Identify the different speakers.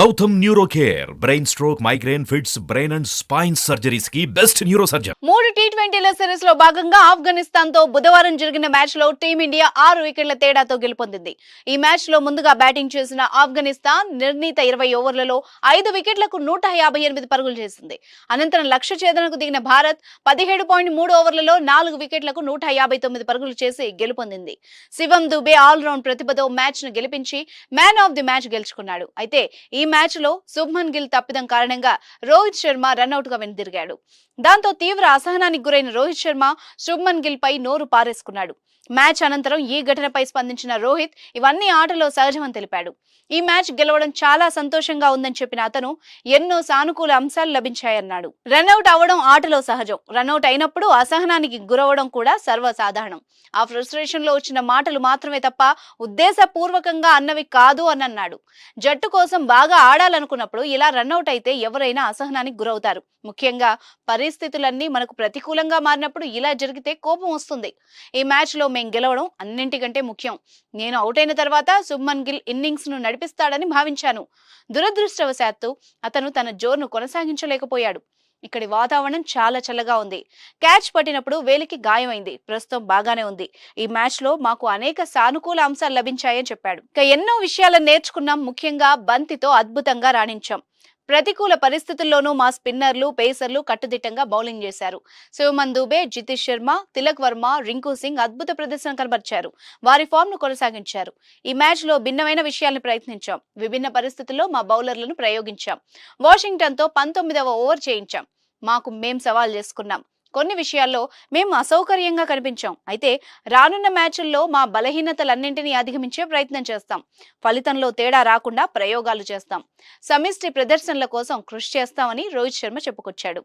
Speaker 1: Gautam neuro care brain stroke migraine fits brain and spine సర్జరీస్కి best neuro surgeon
Speaker 2: మూడు T ట్వంటీల సిరీస్లో భాగంగా ఆఫ్ఘనిస్తాన్తో బుధవారం జరిగిన మ్యాచ్లో టీమిండియా ఆరు వికెట్ల తేడాతో గెలుపొందింది. ఈ మ్యాచ్లో ముందుగా బ్యాటింగ్ చేసిన ఆఫ్ఘనిస్తాన్ నిర్ణీత ఇరవై ఓవర్లలో ఐదు వికెట్లకు నూట యాభై ఎనిమిది పరుగులు చేసింది. అనంతరం లక్ష్య ఛేదనకు దిగిన భారత్ పదిహేడు పాయింట్ మూడు ఓవర్లలో నాలుగు వికెట్లకు నూట యాభై తొమ్మిది పరుగులు చేసి గెలుపొందింది. శివం దుబే ఆల్రౌండ్ ప్రతిభతో మ్యాచ్ను గెలిపించి మ్యాన్ ఆఫ్ ది మ్యాచ్ గెలుచుకున్నాడు. అయితే ఈ మ్యాచ్లో శుభ్మన్ గిల్ తప్పిదం కారణంగా రోహిత్ శర్మ రన్అట్గా వెనుదిరిగాడు. దాంతో తీవ్ర అసహనానికి గురైన రోహిత్ శర్మ శుభ్మన్ గిల్ పై నోరు పారేసుకున్నాడు. మ్యాచ్ అనంతరం ఈ ఘటనపై స్పందించిన రోహిత్ ఇవన్నీ ఆటలో సహజమని తెలిపాడు. ఈ మ్యాచ్ గెలవడం చాలా సంతోషంగా ఉందని చెప్పిన అతను ఎన్నో సానుకూల అంశాలు లభించాయన్నాడు. రన్అట్ అవ్వడం ఆటలో సహజం. రన్అట్ అయినప్పుడు అసహనానికి గురవడం కూడా సర్వసాధారణం. ఆ ఫ్రస్ట్రేషన్లో వచ్చిన మాటలు మాత్రమే తప్ప ఉద్దేశపూర్వకంగా అన్నవి కాదు అని అన్నాడు జట్టు కోసం బాగా ఆడాలనుకున్నప్పుడు ఇలా రన్అట్ అయితే ఎవరైనా అసహనానికి గురవుతారు. ముఖ్యంగా పరిస్థితులన్నీ మనకు ప్రతికూలంగా మారినప్పుడు ఇలా జరిగితే కోపం వస్తుంది. ఈ మ్యాచ్ మేము గెలవడం అన్నింటికంటే ముఖ్యం. నేను అవుట్ అయిన తర్వాత శుభ్మన్ గిల్ ఇన్నింగ్స్ను నడిపిస్తాడని భావించాను. దురదృష్టవశాత్తు అతను తన జోరును కొనసాగించలేకపోయాడు. ఇక్కడి వాతావరణం చాలా చల్లగా ఉంది. క్యాచ్ పట్టినప్పుడు వేలికి గాయమైంది. ప్రస్తుతం బాగానే ఉంది. ఈ మ్యాచ్లో మాకు అనేక సానుకూల అంశాలు లభించాయని చెప్పాడు. ఇక ఎన్నో విషయాలను నేర్చుకున్నాం. ముఖ్యంగా బంతితో అద్భుతంగా రాణించాం. ప్రతికూల పరిస్థితుల్లోనూ మా స్పిన్నర్లు పేసర్లు కట్టుదిట్టంగా బౌలింగ్ చేశారు. శివమన్ దుబే జితేష్ శర్మ తిలక్ వర్మ రింకు సింగ్ అద్భుత ప్రదర్శన కనబరిచారు. వారి ఫామ్ను కొనసాగించారు. ఈ మ్యాచ్లో భిన్నమైన విషయాలను ప్రయత్నించాం. విభిన్న పరిస్థితుల్లో మా బౌలర్లను ప్రయోగించాం. వాషింగ్టన్తో పంతొమ్మిదవ ఓవర్ చేయించాం. మాకు మేం సవాల్ చేసుకున్నాం. కొన్ని విషయాల్లో మేము అసౌకర్యంగా కనిపించాం. అయితే రానున్న మ్యాచ్ల్లో మా బలహీనతలన్నింటినీ అధిగమించే ప్రయత్నం చేస్తాం. ఫలితంలో తేడా రాకుండా ప్రయోగాలు చేస్తాం. సమిష్టి ప్రదర్శనల కోసం కృషి చేస్తామని రోహిత్ శర్మ చెప్పుకొచ్చాడు.